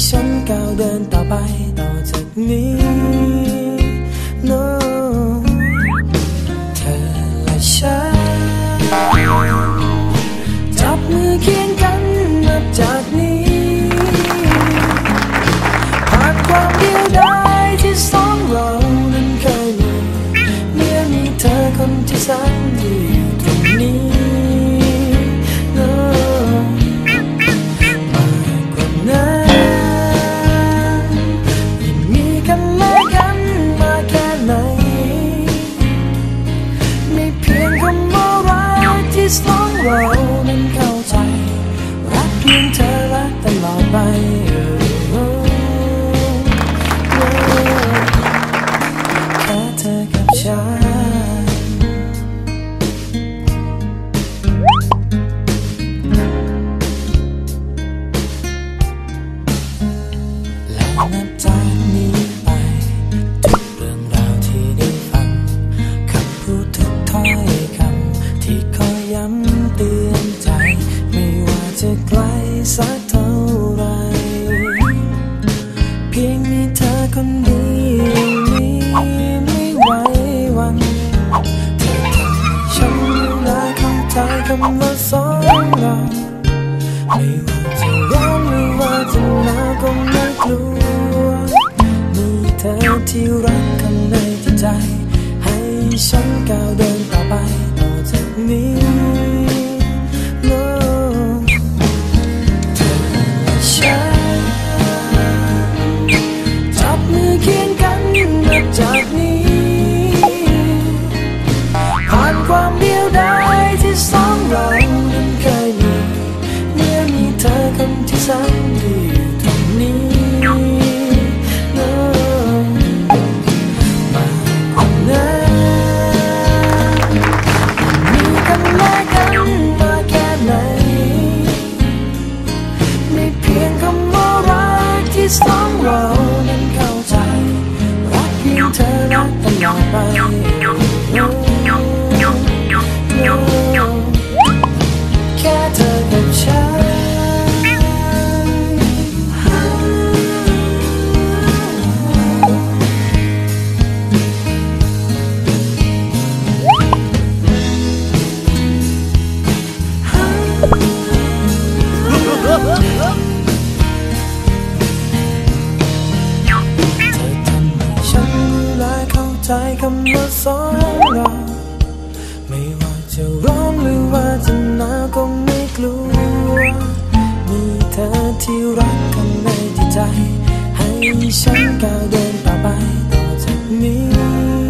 ที่ฉันก้าวเดินต่อไปต่อจากนี้ no เธอและฉัน มาสองเราไม่ว่าจะร้อนหรือว่าจะหนาวก็ไม่กลัว มีเธอที่รักข้างในจิตใจ ให้ฉันก้าวเดินต่อไปต่อจากนี้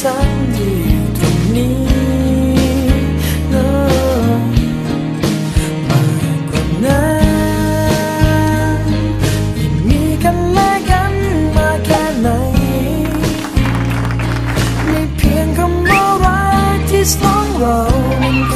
ฉันอยู่ตรงนี้มากกว่านั้นยังมีกันและกันมาแค่ไหนไม่เพียงคำว่ารักที่สองเรานั้น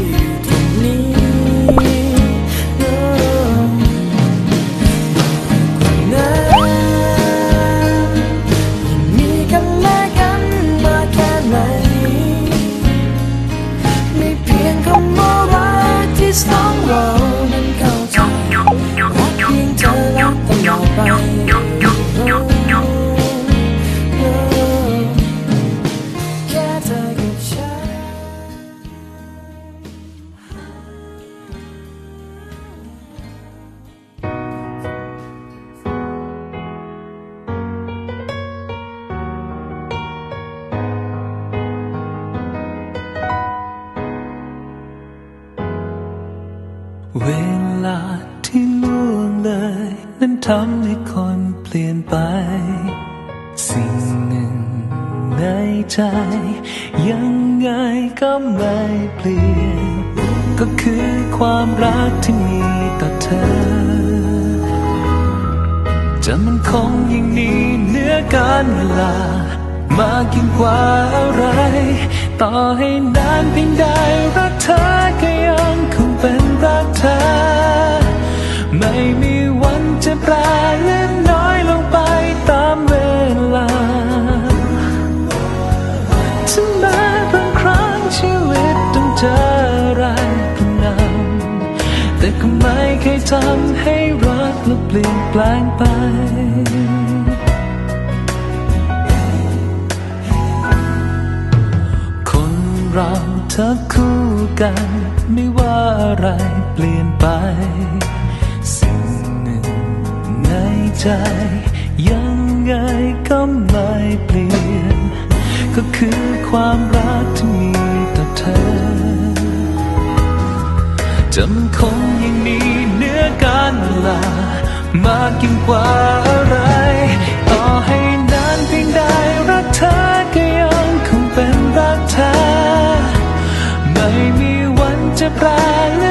เวลาที่ล่วงเลย นั้นทำให้คนเปลี่ยนไป สิ่งหนึ่งในใจ ยังไงก็ไม่เปลี่ยน ก็คือความรักที่มีต่อเธอ จะมันคงยิ่งนี้เหนื้อการเวลา มากยิ่งกว่าอะไร ต่อให้นานเพียงใดรักเธอ กเธอ ไม่มีวันจะแปรเลื่อนน้อยลงไปตามเวลาถึงแม้บางครั้งชีวิตต้องเจออะไรก็นำแต่ก็ไม่เคยทำให้รักและเปลี่ยนแปลงไปคนเราถ้าคู่กัน ไม่ว่าอะไร เปลี่ยนไป สิ่งหนึ่งในใจ ยังไงก็ไม่เปลี่ยน ก็คือความรักที่มีต่อเธอจำคงยังมีเนื้อการเวลามากยิ่งกว่าอะไร ต่อให้นานเพียงใดรักเธอก็ยังคงเป็นรักแท้ไม่มีวันจะแปรเลื่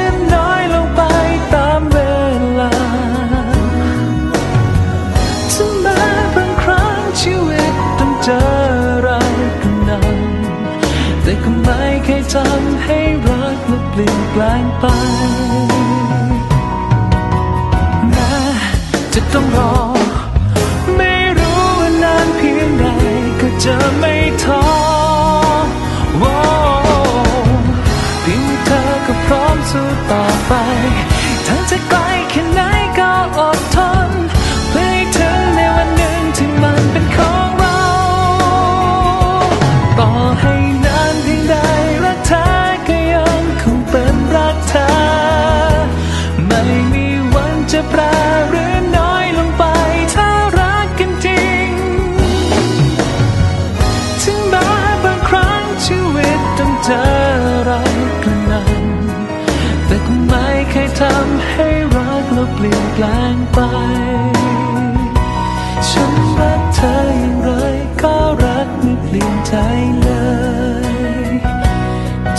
ไป แม้จะต้องรอ ไม่รู้ว่านานเพียงใดก็จะไม่ท้อว้เพียงเธอก็พร้อมสู้ต่อไป ทั้งจะไกลแค่ไหน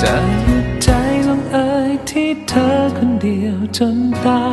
จะหยุดใจลงเอยที่เธอคนเดียวจนตาย